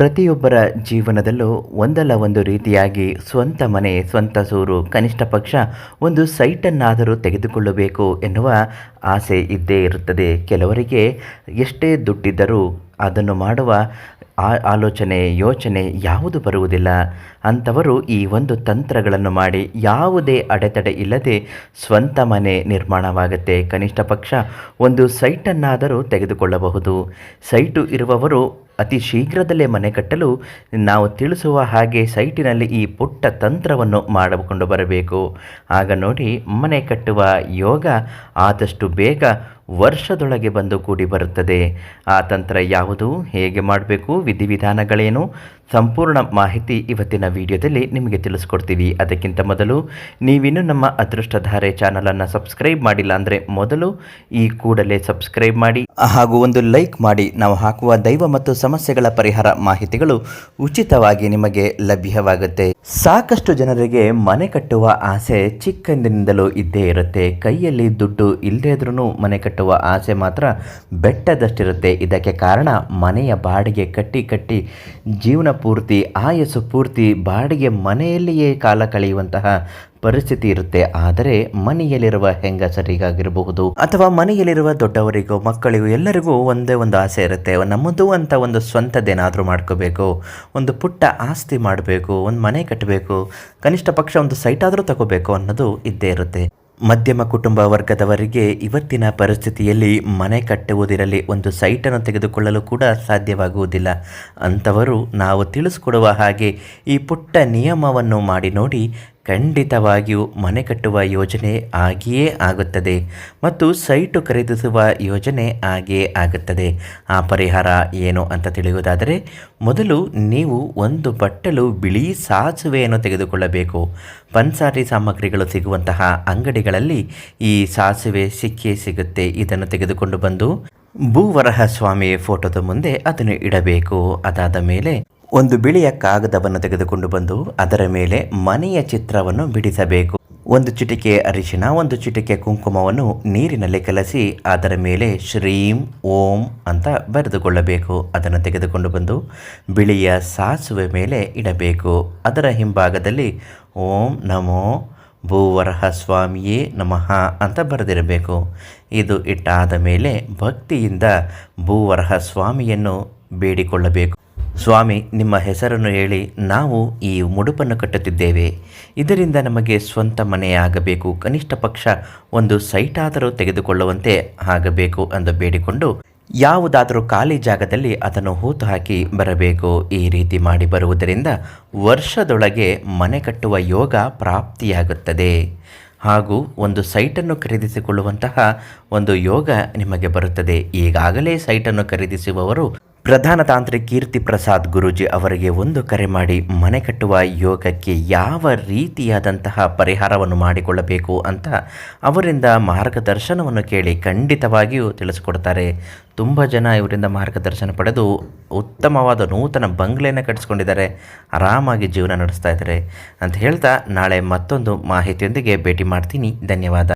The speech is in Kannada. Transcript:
ಪ್ರತಿಯೊಬ್ಬರ ಜೀವನದಲ್ಲೂ ಒಂದಲ್ಲ ಒಂದು ರೀತಿಯಾಗಿ ಸ್ವಂತ ಮನೆ, ಸ್ವಂತ ಸೂರು, ಕನಿಷ್ಠ ಪಕ್ಷ ಒಂದು ಸೈಟನ್ನಾದರೂ ತೆಗೆದುಕೊಳ್ಳಬೇಕು ಎನ್ನುವ ಆಸೆ ಇದ್ದೇ ಇರುತ್ತದೆ. ಕೆಲವರಿಗೆ ಎಷ್ಟೇ ದುಡ್ಡಿದ್ದರೂ ಅದನ್ನು ಮಾಡುವ ಆಲೋಚನೆ, ಯೋಚನೆ ಯಾವುದು ಬರುವುದಿಲ್ಲ. ಅಂಥವರು ಈ ಒಂದು ತಂತ್ರಗಳನ್ನು ಮಾಡಿ ಯಾವುದೇ ಅಡೆತಡೆ ಇಲ್ಲದೆ ಸ್ವಂತ ಮನೆ ನಿರ್ಮಾಣವಾಗುತ್ತೆ. ಕನಿಷ್ಠ ಪಕ್ಷ ಒಂದು ಸೈಟನ್ನಾದರೂ ತೆಗೆದುಕೊಳ್ಳಬಹುದು. ಸೈಟು ಇರುವವರು ಅತಿ ಶೀಘ್ರದಲ್ಲೇ ಮನೆ ಕಟ್ಟಲು ನಾವು ತಿಳಿಸುವ ಹಾಗೆ ಸೈಟಿನಲ್ಲಿ ಈ ಪುಟ್ಟ ತಂತ್ರವನ್ನು ಮಾಡಿಕೊಂಡು ಬರಬೇಕು. ಆಗ ನೋಡಿ ಮನೆ ಕಟ್ಟುವ ಯೋಗ ಆದಷ್ಟು ಬೇಗ ವರ್ಷದೊಳಗೆ ಬಂದು ಕೂಡಿ ಬರುತ್ತದೆ. ಆ ತಂತ್ರ ಯಾವುದು? ಹೇಗೆ ಮಾಡಬೇಕು? ವಿಧಿವಿಧಾನಗಳೇನು? ಸಂಪೂರ್ಣ ಮಾಹಿತಿ ಇವತ್ತಿನ ವಿಡಿಯೋದಲ್ಲಿ ನಿಮಗೆ ತಿಳಿಸ್ಕೊಡ್ತೀವಿ. ಅದಕ್ಕಿಂತ ಮೊದಲು ನೀವಿನ್ನೂ ನಮ್ಮ ಅದೃಷ್ಟಧಾರೆ ಚಾನಲನ್ನು ಸಬ್ಸ್ಕ್ರೈಬ್ ಮಾಡಿಲ್ಲ ಅಂದರೆ ಮೊದಲು ಈ ಕೂಡಲೇ ಸಬ್ಸ್ಕ್ರೈಬ್ ಮಾಡಿ. ಹಾಗೂ ಒಂದು ಲೈಕ್ ಮಾಡಿ. ನಾವು ಹಾಕುವ ದೈವ ಮತ್ತು ಸಮಸ್ಯೆಗಳ ಪರಿಹಾರ ಮಾಹಿತಿಗಳು ಉಚಿತವಾಗಿ ನಿಮಗೆ ಲಭ್ಯವಾಗುತ್ತೆ. ಸಾಕಷ್ಟು ಜನರಿಗೆ ಮನೆ ಕಟ್ಟುವ ಆಸೆ ಚಿಕ್ಕಂದಿನಿಂದಲೂ ಇದ್ದೇ ಇರುತ್ತೆ. ಕೈಯಲ್ಲಿ ದುಡ್ಡು ಇಲ್ಲದೇ ಇದ್ರೂ ಮನೆ ಕಟ್ಟುವ ಆಸೆ ಮಾತ್ರ ಬೆಟ್ಟದಷ್ಟಿರುತ್ತೆ. ಇದಕ್ಕೆ ಕಾರಣ ಮನೆಯ ಬಾಡಿಗೆ ಕಟ್ಟಿ ಕಟ್ಟಿ ಜೀವನ ಪೂರ್ತಿ, ಆಯಸ್ಸು ಪೂರ್ತಿ ಬಾಡಿಗೆ ಮನೆಯಲ್ಲಿಯೇ ಕಾಲ ಕಳೆಯುವಂತಹ ಪರಿಸ್ಥಿತಿ ಇರುತ್ತೆ. ಆದರೆ ಮನೆಯಲ್ಲಿರುವ ಹೆಂಗಸರಿಗಾಗಿರಬಹುದು ಅಥವಾ ಮನೆಯಲ್ಲಿರುವ ದೊಡ್ಡವರಿಗೂ, ಮಕ್ಕಳಿಗೂ, ಎಲ್ಲರಿಗೂ ಒಂದೇ ಒಂದು ಆಸೆ ಇರುತ್ತೆ. ನಮ್ಮದು ಅಂತ ಒಂದು ಸ್ವಂತದ್ದೇನಾದರೂ ಮಾಡ್ಕೋಬೇಕು, ಒಂದು ಪುಟ್ಟ ಆಸ್ತಿ ಮಾಡಬೇಕು, ಒಂದು ಮನೆ ಕಟ್ಟಬೇಕು ಕನಿಷ್ಠ ಪಕ್ಷ ಒಂದು ಸೈಟ್ ಆದರೂ ತಗೋಬೇಕು ಅನ್ನೋದು ಇದ್ದೇ ಇರುತ್ತೆ. ಮಧ್ಯಮ ಕುಟುಂಬ ವರ್ಗದವರಿಗೆ ಇವತ್ತಿನ ಪರಿಸ್ಥಿತಿಯಲ್ಲಿ ಮನೆ ಕಟ್ಟುವುದಿರಲಿ, ಒಂದು ಸೈಟನ್ನು ತೆಗೆದುಕೊಳ್ಳಲು ಕೂಡ ಸಾಧ್ಯವಾಗುವುದಿಲ್ಲ. ಅಂಥವರು ನಾವು ತಿಳಿಸ್ಕೊಡುವ ಹಾಗೆ ಈ ಪುಟ್ಟ ನಿಯಮವನ್ನು ಮಾಡಿ ನೋಡಿ ಖಂಡಿತವಾಗಿಯೂ ಮನೆ ಕಟ್ಟುವ ಯೋಜನೆ ಆಗಿಯೇ ಆಗುತ್ತದೆ ಮತ್ತು ಸೈಟು ಖರೀದಿಸುವ ಯೋಜನೆ ಆಗಿಯೇ ಆಗುತ್ತದೆ. ಆ ಪರಿಹಾರ ಏನು ಅಂತ ತಿಳಿಯುವುದಾದರೆ, ಮೊದಲು ನೀವು ಒಂದು ಬಟ್ಟಲು ಬಿಳಿ ಸಾಸುವೆಯನ್ನು ತೆಗೆದುಕೊಳ್ಳಬೇಕು. ಪನ್ಸಾರಿ ಸಾಮಗ್ರಿಗಳು ಸಿಗುವಂತಹ ಅಂಗಡಿಗಳಲ್ಲಿ ಈ ಸಾಸುವೆ ಸಿಕ್ಕೇ ಸಿಗುತ್ತೆ. ಇದನ್ನು ತೆಗೆದುಕೊಂಡು ಬಂದು ಭೂವರಹ ಸ್ವಾಮಿಯ ಫೋಟೋದ ಮುಂದೆ ಅದನ್ನು ಇಡಬೇಕು. ಅದಾದ ಮೇಲೆ ಒಂದು ಬಿಳಿಯ ಕಾಗದವನ್ನು ತೆಗೆದುಕೊಂಡು ಬಂದು ಅದರ ಮೇಲೆ ಮನೆಯ ಚಿತ್ರವನ್ನು ಬಿಡಿಸಬೇಕು. ಒಂದು ಚಿಟಿಕೆ ಅರಿಶಿನ ಒಂದು ಚಿಟಿಕೆ ಕುಂಕುಮವನ್ನು ನೀರಿನಲ್ಲಿ ಕಲಸಿ ಅದರ ಮೇಲೆ ಶ್ರೀಂ, ಓಂ ಅಂತ ಬರೆದುಕೊಳ್ಳಬೇಕು. ಅದನ್ನು ತೆಗೆದುಕೊಂಡು ಬಂದು ಬಿಳಿಯ ಸಾಸುವೆ ಮೇಲೆ ಇಡಬೇಕು. ಅದರ ಹಿಂಭಾಗದಲ್ಲಿ ಓಂ ನಮೋ ಭೂವರಹ ಸ್ವಾಮಿಯೇ ನಮಃ ಅಂತ ಬರೆದಿರಬೇಕು. ಇದು ಇಟ್ಟಾದ ಮೇಲೆ ಭಕ್ತಿಯಿಂದ ಭೂವರಹ ಸ್ವಾಮಿಯನ್ನು ಬೇಡಿಕೊಳ್ಳಬೇಕು. ಸ್ವಾಮಿ, ನಿಮ್ಮ ಹೆಸರನ್ನು ಹೇಳಿ ನಾವು ಈ ಮುಡುಪನ್ನು ಕಟ್ಟುತ್ತಿದ್ದೇವೆ. ಇದರಿಂದ ನಮಗೆ ಸ್ವಂತ ಮನೆಯಾಗಬೇಕು. ಕನಿಷ್ಠ ಪಕ್ಷ ಒಂದು ಸೈಟಾದರೂ ತೆಗೆದುಕೊಳ್ಳುವಂತೆ ಆಗಬೇಕು ಎಂದು ಬೇಡಿಕೊಂಡು ಯಾವುದಾದರೂ ಖಾಲಿ ಜಾಗದಲ್ಲಿ ಅದನ್ನು ಹೂತು ಹಾಕಿ ಬರಬೇಕು. ಈ ರೀತಿ ಮಾಡಿ ಬರುವುದರಿಂದ ವರ್ಷದೊಳಗೆ ಮನೆ ಕಟ್ಟುವ ಯೋಗ ಪ್ರಾಪ್ತಿಯಾಗುತ್ತದೆ. ಹಾಗೂ ಒಂದು ಸೈಟನ್ನು ಖರೀದಿಸಿಕೊಳ್ಳುವಂತಹ ಒಂದು ಯೋಗ ನಿಮಗೆ ಬರುತ್ತದೆ. ಈಗಾಗಲೇ ಸೈಟನ್ನು ಖರೀದಿಸುವವರು ಪ್ರಧಾನ ತಾಂತ್ರಿಕ ಕೀರ್ತಿ ಪ್ರಸಾದ್ ಗುರೂಜಿ ಅವರಿಗೆ ಒಂದು ಕರೆ ಮಾಡಿ, ಮನೆ ಕಟ್ಟುವ ಯೋಗಕ್ಕೆ ಯಾವ ರೀತಿಯಾದಂತಹ ಪರಿಹಾರವನ್ನು ಮಾಡಿಕೊಳ್ಳಬೇಕು ಅಂತ ಅವರಿಂದ ಮಾರ್ಗದರ್ಶನವನ್ನು ಕೇಳಿ ಖಂಡಿತವಾಗಿಯೂ ತಿಳಿಸಿಕೊಡ್ತಾರೆ. ತುಂಬ ಜನ ಇವರಿಂದ ಮಾರ್ಗದರ್ಶನ ಪಡೆದು ಉತ್ತಮವಾದ ನೂತನ ಬಂಗ್ಲೆಯನ್ನು ಕಟ್ಟಿಸ್ಕೊಂಡಿದ್ದಾರೆ. ಆರಾಮಾಗಿ ಜೀವನ ನಡೆಸ್ತಾ ಇದ್ದಾರೆ. ಅಂತ ಹೇಳ್ತಾ ನಾಳೆ ಮತ್ತೊಂದು ಮಾಹಿತಿಯೊಂದಿಗೆ ಭೇಟಿ ಮಾಡ್ತೀನಿ. ಧನ್ಯವಾದ.